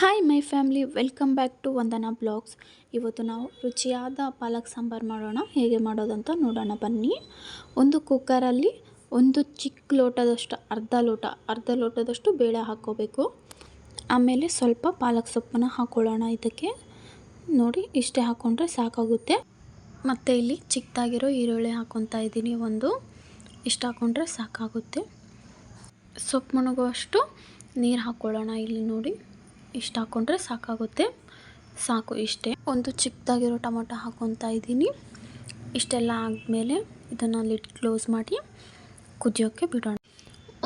Hi my family welcome back to Vandana vlogs ಇವತ್ತು ನಾವು ರುಚಿಯಾದ ಪಾಲಕ್ ಸಾಂಬಾರು ಮಾಡೋಣ. ಹೇಗೆ ಮಾಡೋದಂತ ನೋಡೋಣ. ಬನ್ನಿ. ಒಂದು ಕುಕ್ಕರಲ್ಲಿ ಒಂದು ಚಿಕ್ಕ ಲೋಟದಷ್ಟು ಅರ್ಧ ಲೋಟ, ಅರ್ಧ ಲೋಟದಷ್ಟು ಬೇಳೆ ಹಾಕ್ಕೋಬೇಕು. ಆಮೇಲೆ ಸ್ವಲ್ಪ ಪಾಲಕ್ ಸೊಪ್ಪನ್ನ ಹಾಕ್ಕೊಳ್ಳೋಣ ಇದಕ್ಕೆ. ನೋಡಿ, ಇಷ್ಟೇ ಹಾಕ್ಕೊಂಡ್ರೆ ಸಾಕಾಗುತ್ತೆ. ಮತ್ತು ಇಲ್ಲಿ ಚಿಕ್ಕದಾಗಿರೋ ಈರುಳ್ಳಿ ಹಾಕ್ಕೊತಾ ಇದ್ದೀನಿ ಒಂದು. ಇಷ್ಟು ಹಾಕ್ಕೊಂಡ್ರೆ ಸಾಕಾಗುತ್ತೆ. ಸೊಪ್ಪು ಮುಣಗುವಷ್ಟು ನೀರು ಹಾಕ್ಕೊಳ್ಳೋಣ ಇಲ್ಲಿ ನೋಡಿ. ಇಷ್ಟು ಹಾಕ್ಕೊಂಡ್ರೆ ಸಾಕಾಗುತ್ತೆ. ಸಾಕು ಇಷ್ಟೇ. ಒಂದು ಚಿಕ್ಕದಾಗಿರೋ ಟೊಮೊಟೊ ಹಾಕ್ಕೊತಾ ಇದ್ದೀನಿ. ಇಷ್ಟೆಲ್ಲ ಆದಮೇಲೆ ಇದನ್ನು ಲಿಡ್ ಕ್ಲೋಸ್ ಮಾಡಿ ಕುದಿಯೋಕ್ಕೆ ಬಿಡೋಣ.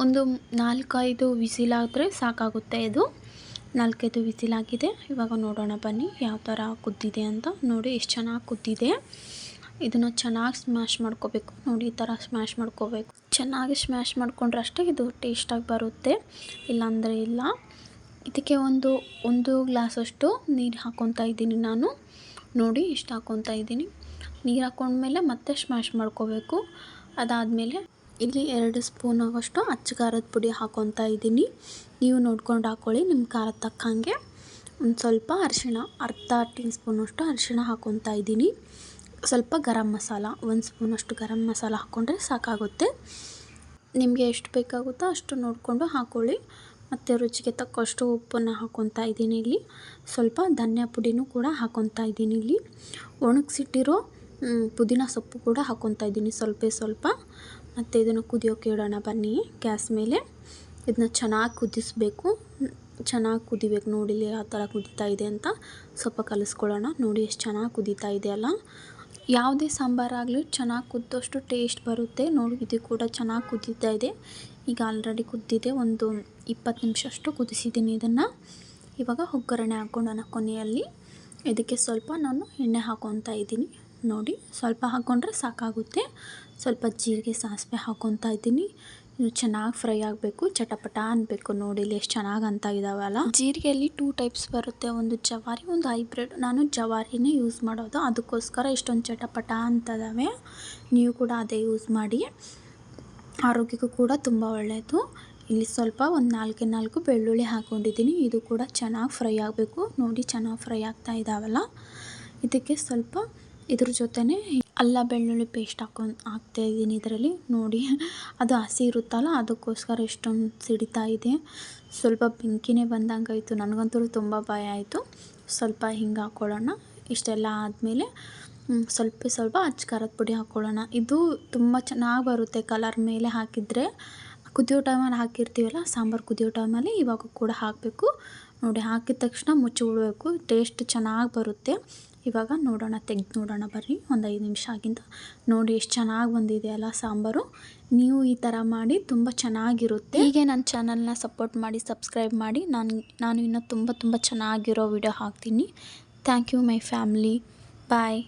ಒಂದು ನಾಲ್ಕೈದು ವಿಸಿಲಾದರೆ ಸಾಕಾಗುತ್ತೆ ಇದು. ನಾಲ್ಕೈದು ವಿಸಿಲಾಗಿದೆ. ಇವಾಗ ನೋಡೋಣ ಬನ್ನಿ ಯಾವ ಥರ ಕುದ್ದಿದೆ ಅಂತ. ನೋಡಿ ಎಷ್ಟು ಚೆನ್ನಾಗಿ ಕುದ್ದಿದೆ. ಇದನ್ನು ಚೆನ್ನಾಗಿ ಸ್ಮ್ಯಾಶ್ ಮಾಡ್ಕೋಬೇಕು. ನೋಡಿ ಈ ಥರ ಸ್ಮ್ಯಾಶ್ ಮಾಡ್ಕೋಬೇಕು. ಚೆನ್ನಾಗಿ ಸ್ಮ್ಯಾಶ್ ಮಾಡ್ಕೊಂಡ್ರೆ ಅಷ್ಟೇ ಇದು ಟೇಸ್ಟಾಗಿ ಬರುತ್ತೆ. ಇಲ್ಲಾಂದರೆ ಇಲ್ಲ. ಇದಕ್ಕೆ ಒಂದು ಒಂದು ಗ್ಲಾಸಷ್ಟು ನೀರು ಹಾಕ್ಕೊತಾ ಇದ್ದೀನಿ ನಾನು. ನೋಡಿ, ಇಷ್ಟು ಹಾಕ್ಕೊತಾ ಇದ್ದೀನಿ. ನೀರು ಹಾಕ್ಕೊಂಡ್ಮೇಲೆ ಮತ್ತೆ ಸ್ಮ್ಯಾಶ್ ಮಾಡ್ಕೋಬೇಕು. ಅದಾದಮೇಲೆ ಇಲ್ಲಿ ಎರಡು ಸ್ಪೂನ್ ಆಗೋಷ್ಟು ಅಚ್ಚ ಖಾರದ ಪುಡಿ ಹಾಕ್ಕೊತಾ ಇದ್ದೀನಿ. ನೀವು ನೋಡ್ಕೊಂಡು ಹಾಕ್ಕೊಳ್ಳಿ ನಿಮ್ಮ ಖಾರ ತಕ್ಕಂಗೆ. ಒಂದು ಸ್ವಲ್ಪ ಅರಿಶಿಣ, ಅರ್ಧ ಟೀ ಸ್ಪೂನಷ್ಟು ಅರಿಶಿಣ ಹಾಕ್ಕೊತಾ ಇದ್ದೀನಿ. ಸ್ವಲ್ಪ ಗರಂ ಮಸಾಲ, ಒಂದು ಸ್ಪೂನಷ್ಟು ಗರಂ ಮಸಾಲ ಹಾಕ್ಕೊಂಡ್ರೆ ಸಾಕಾಗುತ್ತೆ. ನಿಮಗೆ ಎಷ್ಟು ಬೇಕಾಗುತ್ತೋ ಅಷ್ಟು ನೋಡಿಕೊಂಡು ಹಾಕ್ಕೊಳ್ಳಿ ಮತ್ತು ರುಚಿಗೆ ತಕ್ಕಷ್ಟು ಉಪ್ಪನ್ನು ಹಾಕ್ಕೊತಾ ಇದ್ದೀನಿ ಇಲ್ಲಿ. ಸ್ವಲ್ಪ ಧನ್ಯ ಪುಡಿನೂ ಕೂಡ ಹಾಕ್ಕೊತಾ ಇದ್ದೀನಿ ಇಲ್ಲಿ. ಒಣಗಿಸಿಟ್ಟಿರೋ ಪುದೀನ ಸೊಪ್ಪು ಕೂಡ ಹಾಕ್ಕೊತಾ ಇದ್ದೀನಿ ಸ್ವಲ್ಪ ಸ್ವಲ್ಪ. ಮತ್ತು ಇದನ್ನು ಕುದಿಯೋಕೆ ಇಡೋಣ ಬನ್ನಿ ಗ್ಯಾಸ್ ಮೇಲೆ. ಇದನ್ನ ಚೆನ್ನಾಗಿ ಕುದಿಸ್ಬೇಕು. ಚೆನ್ನಾಗಿ ಕುದಿಬೇಕು ನೋಡಿಲಿ ಯಾವ ಥರ ಕುದೀತಾ ಇದೆ ಅಂತ. ಸ್ವಲ್ಪ ಕಲಿಸ್ಕೊಳ್ಳೋಣ. ನೋಡಿ ಎಷ್ಟು ಚೆನ್ನಾಗಿ ಕುದೀತಾ ಇದೆಯಲ್ಲ ಯಾವುದೇ ಸಾಂಬಾರಾಗಲಿ ಚೆನ್ನಾಗಿ ಕುದ್ದಷ್ಟು ಟೇಸ್ಟ್ ಬರುತ್ತೆ. ನೋಡಿ, ಇದು ಕೂಡ ಚೆನ್ನಾಗಿ ಕುದೀತಾ ಇದೆ. ಈಗ ಆಲ್ರೆಡಿ ಕುದ್ದಿದೆ. ಒಂದು ಇಪ್ಪತ್ತು ನಿಮಿಷ ಅಷ್ಟು ಕುದಿಸಿದ್ದೀನಿ ಇದನ್ನು. ಇವಾಗ ಒಗ್ಗರಣೆ ಹಾಕ್ಕೊಂಡೋಣ ಕೊನೆಯಲ್ಲಿ. ಇದಕ್ಕೆ ಸ್ವಲ್ಪ ನಾನು ಎಣ್ಣೆ ಹಾಕೊತ ಇದ್ದೀನಿ. ನೋಡಿ, ಸ್ವಲ್ಪ ಹಾಕ್ಕೊಂಡ್ರೆ ಸಾಕಾಗುತ್ತೆ. ಸ್ವಲ್ಪ ಜೀರಿಗೆ ಸಾಸಿವೆ ಹಾಕೊತ ಇದ್ದೀನಿ. ಇದು ಚೆನ್ನಾಗಿ ಫ್ರೈ ಆಗಬೇಕು, ಚಟಪಟ ಅನ್ಬೇಕು. ನೋಡಿ ಎಷ್ಟು ಚೆನ್ನಾಗಿ ಅಂತ ಇದಾವಲ್ಲ ಜೀರಿಗೆಯಲ್ಲಿ ಟೂ ಟೈಪ್ಸ್ ಬರುತ್ತೆ. ಒಂದು ಜವಾರಿ, ಒಂದು ಹೈಬ್ರಿಡ್ ನಾನು ಜವಾರಿನೇ ಯೂಸ್ ಮಾಡೋದು. ಅದಕ್ಕೋಸ್ಕರ ಇಷ್ಟೊಂದು ಚಟಪಟ ಅಂತದಾವೆ. ನೀವು ಕೂಡ ಅದೇ ಯೂಸ್ ಮಾಡಿ. ಆರೋಗ್ಯಕ್ಕೂ ಕೂಡ ತುಂಬ ಒಳ್ಳೆಯದು ಇಲ್ಲಿ ಸ್ವಲ್ಪ ಒಂದು ನಾಲ್ಕೇ ನಾಲ್ಕು ಬೆಳ್ಳುಳ್ಳಿ ಹಾಕ್ಕೊಂಡಿದ್ದೀನಿ ಇದು ಕೂಡ ಚೆನ್ನಾಗಿ ಫ್ರೈ ಆಗಬೇಕು. ನೋಡಿ ಚೆನ್ನಾಗಿ ಫ್ರೈ ಆಗ್ತಾ ಇದ್ದಾವಲ್ಲ ಇದಕ್ಕೆ ಸ್ವಲ್ಪ ಇದ್ರ ಜೊತೆನೇ ಅಲ್ಲ, ಬೆಳ್ಳುಳ್ಳಿ ಪೇಸ್ಟ್ ಹಾಕೊಂಡು ಹಾಕ್ತಾ ಇದ್ದೀನಿ ಇದರಲ್ಲಿ. ನೋಡಿ, ಅದು ಹಸಿ ಇರುತ್ತಲ್ಲ, ಅದಕ್ಕೋಸ್ಕರ ಇಷ್ಟೊಂದು ಸಿಡಿತಾ ಇದೆ. ಸ್ವಲ್ಪ ಬೆಂಕಿನೇ ಬಂದಂಗಾಯಿತು. ನನಗಂತೂ ತುಂಬ ಭಯ ಆಯಿತು. ಸ್ವಲ್ಪ ಹಿಂಗೆ ಹಾಕ್ಕೊಳ್ಳೋಣ ಇಷ್ಟೆಲ್ಲ ಆದಮೇಲೆ ಸ್ವಲ್ಪ ಸ್ವಲ್ಪ ಅಚ್ಚ ಖಾರದ ಪುಡಿ ಹಾಕ್ಕೊಳ್ಳೋಣ ಇದು ತುಂಬ ಚೆನ್ನಾಗಿ ಬರುತ್ತೆ ಕಲರ್ ಮೇಲೆ ಹಾಕಿದರೆ. ಕುದಿಯೋ ಟೈಮಲ್ಲಿ ಹಾಕಿರ್ತೀವಲ್ಲ, ಸಾಂಬಾರು ಕುದಿಯೋ ಟೈಮಲ್ಲಿ ಇವಾಗ ಕೂಡ ಹಾಕಬೇಕು. ನೋಡಿ ಹಾಕಿದ ತಕ್ಷಣ ಮುಚ್ಚಿ ಬಿಡಬೇಕು ಟೇಸ್ಟ್ ಚೆನ್ನಾಗಿ ಬರುತ್ತೆ. ಇವಾಗ ನೋಡೋಣ, ತೆಗ್ದು ನೋಡೋಣ ಬರ್ರಿ. ಒಂದು ಐದು ನಿಮಿಷ ಆಗಿಂದ. ನೋಡಿ ಎಷ್ಟು ಚೆನ್ನಾಗಿ ಬಂದಿದೆ ಅಲ್ಲ ಸಾಂಬಾರು. ನೀವು ಈ ಥರ ಮಾಡಿ ತುಂಬ ಚೆನ್ನಾಗಿರುತ್ತೆ. ಹೀಗೆ ನನ್ನ ಚಾನಲ್ನ ಸಪೋರ್ಟ್ ಮಾಡಿ ಸಬ್ಸ್ಕ್ರೈಬ್ ಮಾಡಿ ನಾನು ನಾನು ಇನ್ನೂ ತುಂಬ ತುಂಬ ಚೆನ್ನಾಗಿರೋ ವಿಡಿಯೋ ಹಾಕ್ತೀನಿ. Thank you my family bye